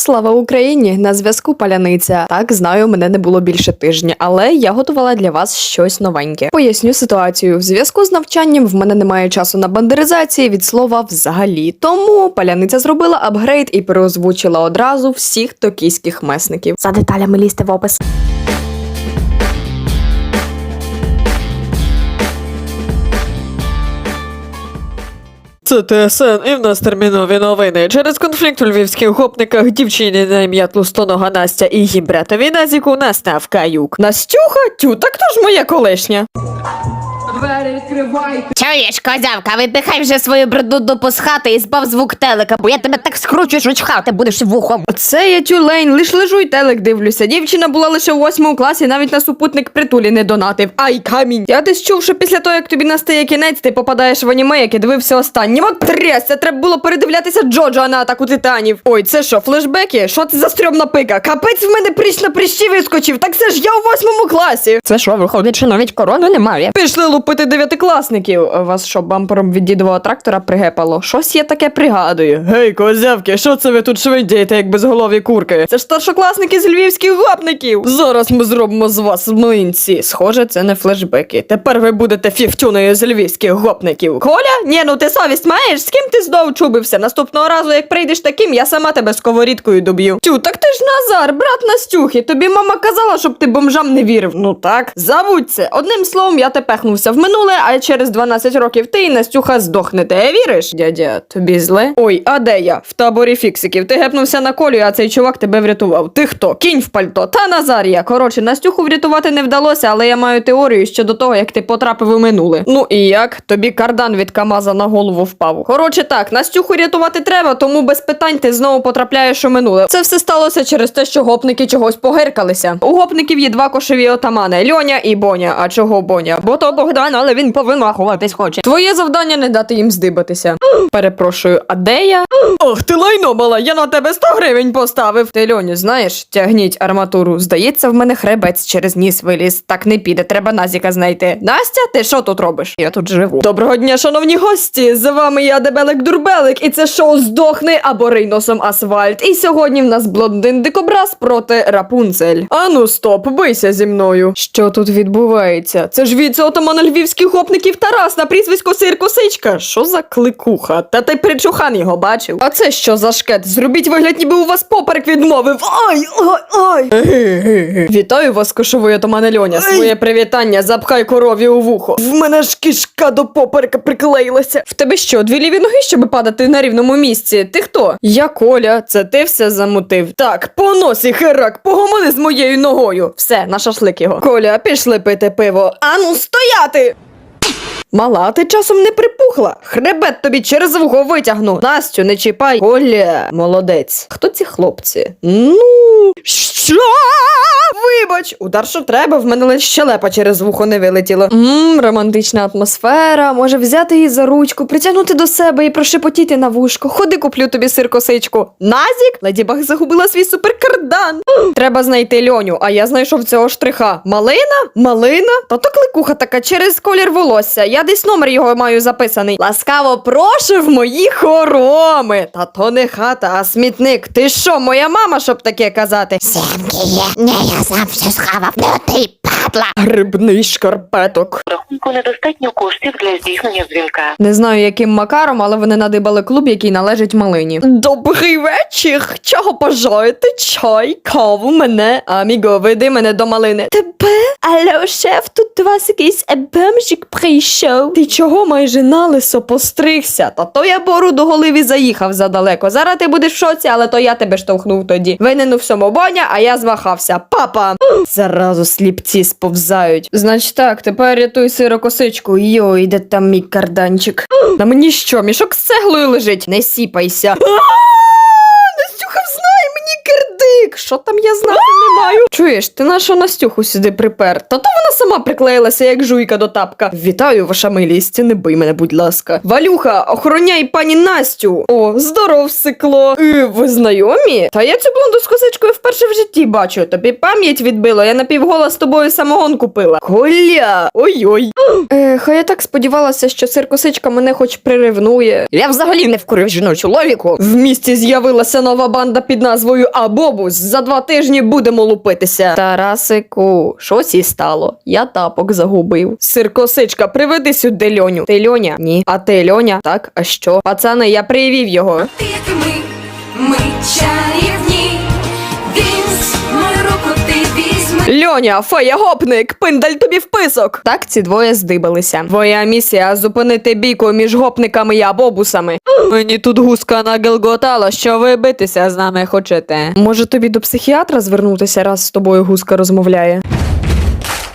Слава Україні! На зв'язку паляниця. Так, знаю, мене не було більше тижня, але я готувала для вас щось новеньке. Поясню ситуацію. В зв'язку з навчанням в мене немає часу на бандеризації від слова взагалі. Тому паляниця зробила апгрейд і переозвучила одразу всіх токійських месників. За деталями лізьте в опис. Це ТСН і в нас термінові новини. Через конфлікт у львівських гопниках дівчині на ім'я Тлустонога Настя і її братові Назіку настав каюк. Настюха? Тю, так то ж моя колишня. Чуєш, козявка, випихай вже свою броду дупу з хати і збав звук телека, бо я тебе так скручу, що чхати будеш вухом. Це я тюлень, лиш лежу й телек дивлюся. Дівчина була лише у восьмому класі, навіть на супутник притулі не донатив. Ай, камінь. Я десь чув, що після того, як тобі настає кінець, ти попадаєш в аніме, яке дивився останнім. От трясся, треба було передивлятися Джоджо, а не атаку титанів. Ой, це що, флешбеки? Що це за стрьомна пика? Капець в мене пріч на прищі вискочив. Так це ж я у восьмому класі. Це що, виходить, що навіть корони немає? Пішли лупити дев'ятикласників. Вас що, бампером від дідового трактора пригепало? Щось я таке пригадую. Гей, козявки, що це ви тут швидяєте, як безголові курки? Це ж старшокласники з львівських гопників. Зараз ми зробимо з вас млинці. Схоже, це не флешбеки. Тепер ви будете фіфтюною з львівських гопників. Коля? Ні, ну ти совість маєш? З ким ти знов чубився? Наступного разу, як прийдеш таким, я сама тебе сковорідкою доб'ю. Тю, так ти ж Назар, брат Настюхи. Тобі мама казала, щоб ти бомжам не вірив. Ну так, забудь це. Одним словом, я те пехнувся в минуле, а через 12 років ти і Настюха здохнете. Віриш? Дядя, тобі зле? Ой, а де я? В таборі фіксиків. Ти гепнувся на колю, а цей чувак тебе врятував. Ти хто? Кінь в пальто. Та Назарія. Коротше, Настюху врятувати не вдалося, але я маю теорію щодо того, як ти потрапив у минуле. Ну і як? Тобі кардан від Камаза на голову впав. Коротше, так, Настюху рятувати треба, тому без питань ти знову потрапляєш у минуле. Це все сталося через те, що гопники чогось погиркалися. У гопників є два кошові отамани Льоня і Боня. А чого Боня? Бо то Богдан, але він повимахуватись хоче. Твоє завдання не дати їм здибатися. Перепрошую, а де я? Ох, ти лайно мала, я на тебе 100 гривень поставив. Ти Льоню, знаєш, тягніть арматуру. Здається, в мене хребець через ніс виліз. Так не піде, треба Назіка знайти. Настя, ти що тут робиш? Я тут живу. Доброго дня, шановні гості! З вами я Дебелик Дурбелик, і це шоу Здохни або рий носом асфальт. І сьогодні в нас блондин дикобраз проти Рапунцель. Ану, стоп, бийся зі мною. Що тут відбувається? Це ж від отамана львівських гопників Тарас на прізвисько Сир Косичка. Що за кликуха? Та ти причухан його бачив. А це що за шкет? Зробіть вигляд, ніби у вас поперек відмовив. Ай, ай, ай. Вітаю вас, кошовий отамане Льоня. Своє привітання, запхай корові у вухо. В мене ж кишка до поперека приклеїлася. В тебе що, дві ліві ноги, щоб падати на рівному місці? Ти хто? Я Коля, це ти все замутив. Так, по носі, херак, погомони з моєю ногою. Все, на шашлик його. Коля, пішли пити пиво. Ану, стояти! Мала, ти часом не припухла. Хребет тобі через вухо витягну. Настю, не чіпай. Оля, молодець. Хто ці хлопці? Ну. Що? Вибач, удар, що треба, в мене лише щелепа через вухо не вилетіло. Мм, романтична атмосфера. Може взяти її за ручку, притягнути до себе і прошепотіти на вушко. Ходи, куплю тобі сир косичку. Назік? Леді Баг загубила свій суперкардан. Треба знайти льоню, а я знайшов цього штриха. Малина? Малина? Та то кликуха така через колір волосся. Я десь номер його маю записаний. Ласкаво прошу в мої хороми. Та то не хата, а смітник. Ти що, моя мама, щоб таке казати? Сімки є. Ні, я сам все схавав. Ну ти падла. Грибний шкарпеток. рахунку недостатньо коштів для здійснення дзвінка. Не знаю, яким макаром, але вони надибали клуб, який належить малині. Добрий вечір. Чого бажаєте? Чай, каву, мене. Аміго, веди мене до малини. Тебе? Алло, шеф, тут до вас якийсь бомжик прийшов. Ти чого майже налисо постригся? Та то я бору до голові заїхав задалеко. Зараз ти будеш в шоці, але то я тебе штовхнув тоді. Винен у всьому боня, а я звахався. Папа! Заразу сліпці сповзають. Значить так, тепер рятуй сирокосичку. Йой, де там мій карданчик. На мені що, мішок з цеглою лежить? Не сіпайся. Настюха знає мені кирдик. Що там я знати не маю? Чуєш, ти нашу Настюху сюди припер. Та то вона сама приклеїлася, як жуйка до тапка. Вітаю, ваша милість, не бий мене, будь ласка. Валюха, охороняй пані Настю. О, здоров, сикло. Е, ви знайомі? Та я цю блонду з косичкою вперше в житті бачу. Тобі пам'ять відбило, я напівгола з тобою самогон купила. Коля! Ой-ой. Е, хай я так сподівалася, що сиркосичка мене хоч приревнує. Я взагалі не вкурив жіночу логіку. В місті з'явилася нова банда під назвою Абобус. За два тижні будемо лупитися. Тарасику, щось і стало. Я тапок загубив. Сиркосичка, приведи сюди льоню. Ти льоня? Ні. А ти льоня? Так, а що? Пацани, я привів його. Ти як ми, ми чарівні. Льоня, фея гопник, пиндаль тобі вписок. Так ці двоє здибалися. Твоя місія зупинити бійку між гопниками і абобусами. Мені тут гуска нагелготала, що ви битися з нами хочете. Може тобі до психіатра звернутися, раз з тобою гуска розмовляє?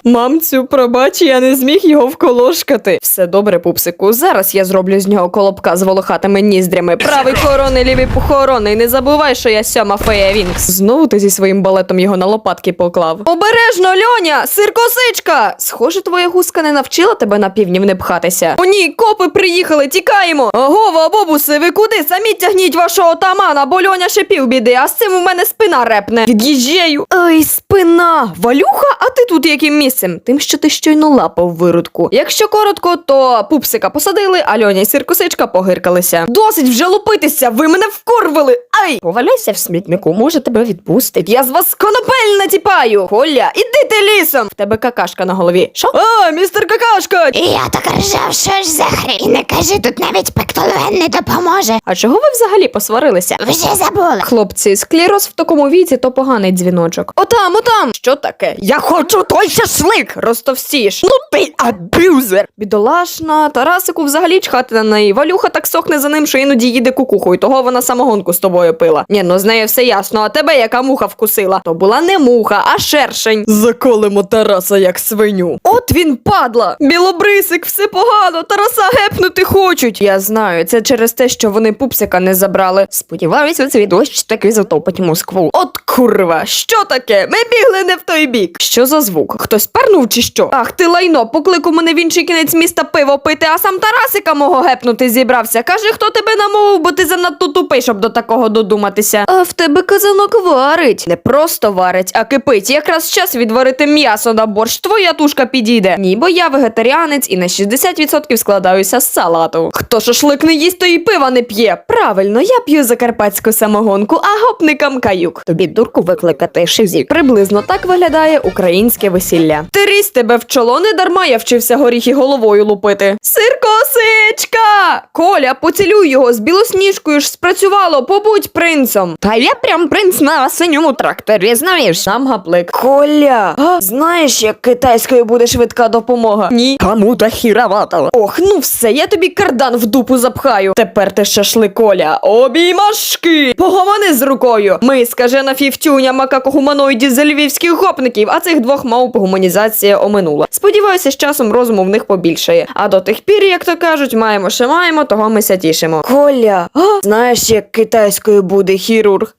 Мамцю, пробач, я не зміг його вколошкати. Все добре, пупсику. Зараз я зроблю з нього колобка з волохатими ніздрями. Правий корони, лівий похорони. І не забувай, що я сьома фея Вінкс. Знову ти зі своїм балетом його на лопатки поклав. Обережно, Льоня! Сиркосичка! Схоже, твоя гуска не навчила тебе на півнів не пхатися. О ні, копи приїхали, тікаємо! Ого, бобуси, ви куди? Самі тягніть вашого отамана, бо Льоня ще півбіди, а з цим у мене спина репне. Від'їжджаю. Ой, спина! Валюха, а ти тут яким місцем? Тим, що ти щойно лапав виродку. Якщо коротко, то пупсика посадили, а Льоня і сиркосичка погиркалися. Досить вже лупитися, ви мене вкорвили! Ай! Поваляйся в смітнику, може тебе відпустить. Я з вас конопель натіпаю! Коля, іди ти лісом! В тебе какашка на голові. Що? А, містер какашка! І я так ржав, що ж за хрінь, не кажи, тут навіть пектолвен не допоможе. А чого ви взагалі посварилися? Вже забула. Хлопці, склероз в такому віці то поганий дзвіночок. Отам, отам! Що таке? Я хочу той шашлик! Ростовсіш. Ну ти абюзер! Бідолашна, Тарасику взагалі чхати на неї. Валюха так сохне за ним, що іноді їде кукухою. Того вона самогонку з тобою пила. Ні, ну з нею все ясно, а тебе яка муха вкусила. То була не муха, а шершень. Заколимо Тараса як свиню. От він падла. Білобрисик, все погано, Тараса гепнути хочуть. Я знаю, це через те, що вони пупсика не забрали. Сподіваюся, цей дощ таки затопить Москву. От курва, що таке? Ми бігли не в той бік. Що за звук? Хтось пернув чи що? Ах ти лайно, покликав мене в інший кінець міста пиво пити, а сам Тарасика мого гепнути зібрався. Каже, хто тебе намовив, бо ти занадто тупий, щоб до такого додуматися. А в тебе казанок варить. Не просто варить, а кипить. Якраз час відварити м'ясо на борщ. Твоя тушка підійде. Ні, бо я вегетаріанець і на 60% складаюся з салату. Хто шашлик не їсть, то і пива не п'є. Правильно, я п'ю закарпатську самогонку, а гопникам каюк. Тобі дурку викликати шизік. Приблизно так виглядає українське весілля. Тирись тебе в чоло, не дарма я вчився горіхи головою лупити. Сиркосичка! Коля, поцілюй його з білосніжкою ж спрацювало, побудь принцом. Та я прям принц на синьому тракторі, знаєш? Сам гаплик. Коля, а, знаєш, як китайською буде швидка допомога? Ні. Кому та хіравата? Ох, ну все, я тобі кардан в дупу запхаю. Тепер ти шашлик, Коля. Обіймашки! Погомони з рукою. Ми, скажена фівтюня, макако-гуманоїдів за львівських гопників, а цих двох мавп гуманізація оминула. Сподіваюся, з часом розуму в них побільшає. А до тих пір, як то кажуть, маємо, що маємо, того ми ся тішимо. Коля, а, знаєш, як китайською буде хірург?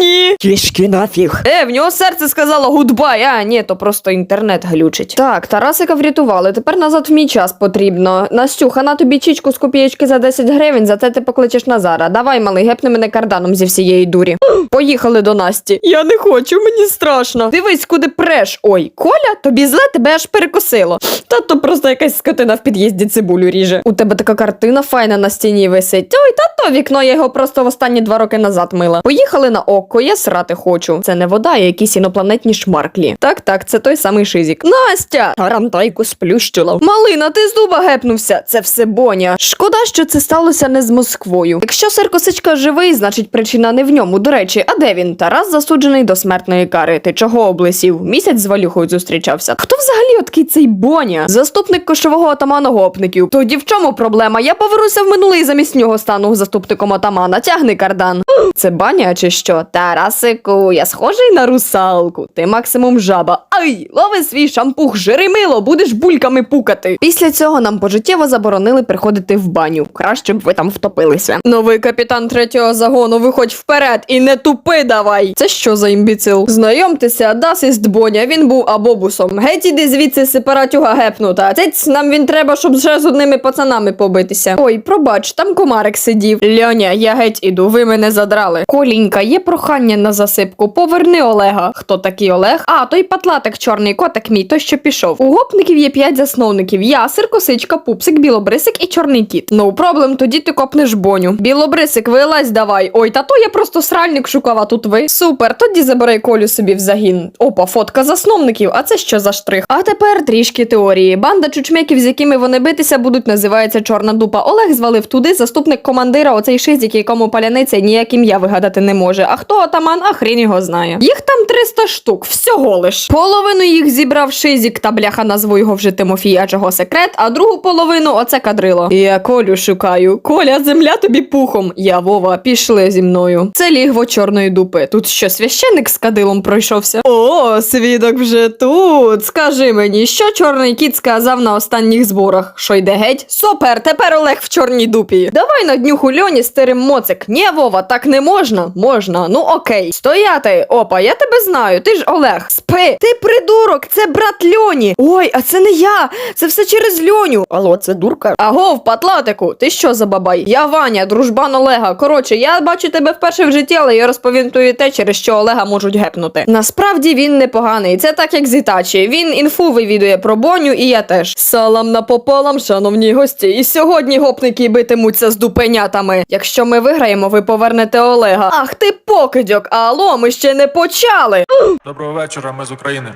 Ні. Кішки нафіг. Е, в нього серце сказало гудбай, а ні, то просто інтернет глючить. Так, Тарасика врятували. Тепер назад в мій час потрібно. Настюха, на тобі чічку з копієчки за 10 гривень, за це ти покличеш Назара. Давай, малий, гепни мене карданом зі всієї дурі. Поїхали до Насті. Я не хочу, мені страшно. Дивись, куди преш. Ой, Коля, тобі зле тебе аж перекосило. Та то просто якась скотина в під'їзді цибулю ріже. У тебе така картина файна на стіні висить. Ой, та то вікно я його просто в останні два роки назад мила. Поїхали на око, я срати хочу. Це не вода, а якісь інопланетні шмарклі. Так, так, це той самий шизік. Настя! Тарантайку сплющила. Малина, ти з дуба гепнувся. Це все боня. Шкода, що це сталося не з Москвою. Якщо Серкосичка живий, значить причина не в ньому. До речі, а де він? Тарас засуджений до смертної кари. Ти чого облисів? Місяць з валюхою зустрічався. Хто взагалі откий цей боня? Заступник кошового отамана гопників. Тоді в чому проблема? Я повернуся в минуле і замість нього стану заступником отамана. Тягни кардан. Це баня чи що? Тарасику, я схожий на русалку. Ти максимум жаба. Ай, лови свій шампух, жеремило, будеш бульками пукати. Після цього нам пожиттєво заборонили приходити в баню. Краще б ви там втопилися. Новий капітан третього загону, виходь вперед і не тупи давай. Це що за імбіцил? Знайомтеся, Дасіст Боня, він був абобусом. Геть іди звідси сепаратюга гепнута. Цець нам він треба, щоб вже з одними пацанами побитися. Ой, пробач, там комарик сидів. Льоня, я геть іду, ви мене задрали. Колінька, є прохання на засипку. Поверни Олега. Хто такий Олег? А, той патлатик, чорний котик мій, той що пішов. У гопників є п'ять засновників. Я, сиркосичка, пупсик, білобрисик і чорний кіт. Ну, проблем, тоді ти копнеш боню. Білобрисик, вилазь давай. Ой, та то я просто сральник шукав, а тут ви. Супер, тоді забирай колю собі в загін. Опа, фотка засновників. А це що за штрих? А тепер трішки теорії. Банда чучмеків, з якими вони битися будуть, називається Чорна дупа. Олег звалив туди, заступник командира, оцей шизик, якому паляниця ніяк ім'я вигадати не може. А хто атаман, а хрін його знає. Їх там 300 штук, всього лиш. Половину їх зібрав шизік та бляха назву його вже Тимофій, а чого секрет, а другу половину оце кадрило. Я Колю шукаю. Коля, земля тобі пухом. Я Вова, пішли зі мною. Це лігво чорної дупи. Тут що, священник з кадилом пройшовся? О, свідок вже тут. Скажи мені, що чорний кіт сказав на останніх зборах? Що йде геть? Супер, тепер Олег в чорній дупі. Давай на днюху Льоні стирим моцик. Ні, Вова, так не можна. Можна. Ну окей. Стояти. Опа, я тебе знаю. Ти ж Олег. Спи. Ти придурок, це брат Льоні. Ой, а це не я. Це все через Льоню. Алло, це дурка. Агов, патлатику, ти що за бабай? Я Ваня, дружбан Олега. Коротше, я бачу тебе вперше в житті, але я розповім тобі те, через що Олега можуть гепнути. Насправді він непоганий. Це так як з Ітачі. Він інфу вивідує про Боню, і я теж. Салам напополам, шановні гості. І сьогодні гопники битимуться з дупенятами. Якщо ми виграємо, ви повернете Олега. Ах ти покидьок, алло, ми ще не почали. Доброго вечора, ми з України.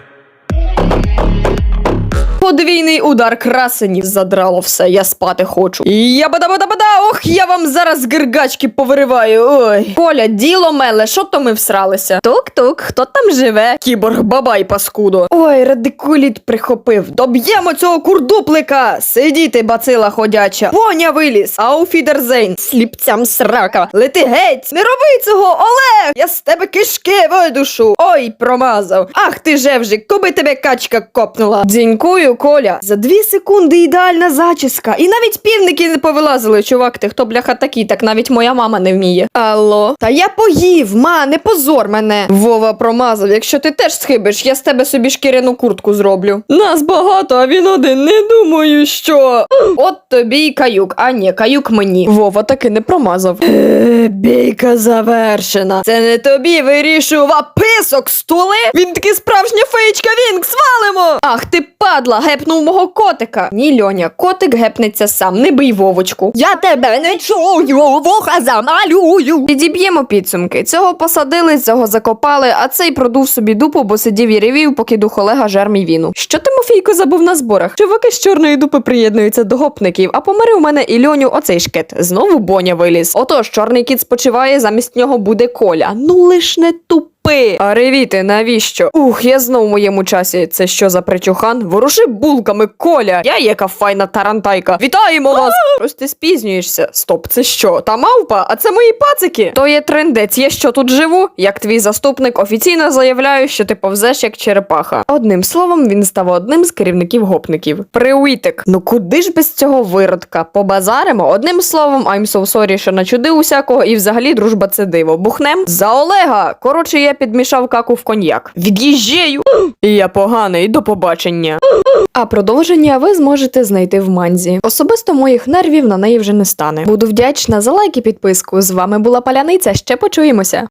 Thank you. Подвійний удар красенів задрало все, я спати хочу. Я бада бада бада ох, я вам зараз гиргачки повириваю. Ой. Коля, діло меле, що то ми всралися? Тук-тук, хто там живе? Кіборг бабай паскудо. Ой, радикуліт прихопив. Доб'ємо цього курдуплика. Сидіти, бацила ходяча. Поня виліз, ауфідерзейн. Сліпцям срака. Лети геть, не роби цього, Олег! Я з тебе кишки видушу. Ой, промазав. Ах ти жевжик, коби тебе качка копнула. Дзінькую, Коля. За дві секунди ідеальна зачіска. І навіть півники не повилазили. Чувак, ти хто бляха такий, так навіть моя мама не вміє. Алло. Та я поїв, ма, не позор мене. Вова промазав. Якщо ти теж схибиш, я з тебе собі шкіряну куртку зроблю. Нас багато, а він один. Не думаю, що. От тобі й каюк. А ні, каюк мені. Вова таки не промазав. Е, Бійка завершена. Це не тобі вирішував писок стули. Він таки справжня феєчка Вінк, свалимо. Ах ти падла, гепнув мого котика. Ні, Льоня, котик гепнеться сам, не бий Вовочку. Я тебе не чую, вуха замалюю. Підіб'ємо підсумки. Цього посадили, цього закопали, а цей продув собі дупу, бо сидів і ревів, поки дух Олега жер мій віну. Що Тимофійко забув на зборах? Чуваки з чорної дупи приєднуються до гопників, а помирив мене і Льоню оцей шкет. Знову Боня виліз. Отож, чорний кіт спочиває, замість нього буде коля. Ну лиш не тупи. А ревіти, навіщо? Ух, я знов в моєму часі. Це що за причухан? Воруши булками, коля. Я яка файна тарантайка. Вітаємо вас! Просто спізнюєшся. Стоп, це що? Та мавпа? А це мої пацики? То є трендець. Я що тут живу? Як твій заступник офіційно заявляю, що ти повзеш як черепаха. Одним словом, він став одним з керівників гопників. Привітик. Ну куди ж без цього виродка? Побазаримо. Одним словом, I'm so sorry, що начудив усякого, і взагалі дружба це диво. Бухнем за Олега. Коротше, я підмішав каку в коньяк. Від'їжджаю. І я поганий, до побачення. А продовження ви зможете знайти в манзі. Особисто моїх нервів на неї вже не стане. Буду вдячна за лайк і підписку. З вами була Паляниця. Ще почуємося.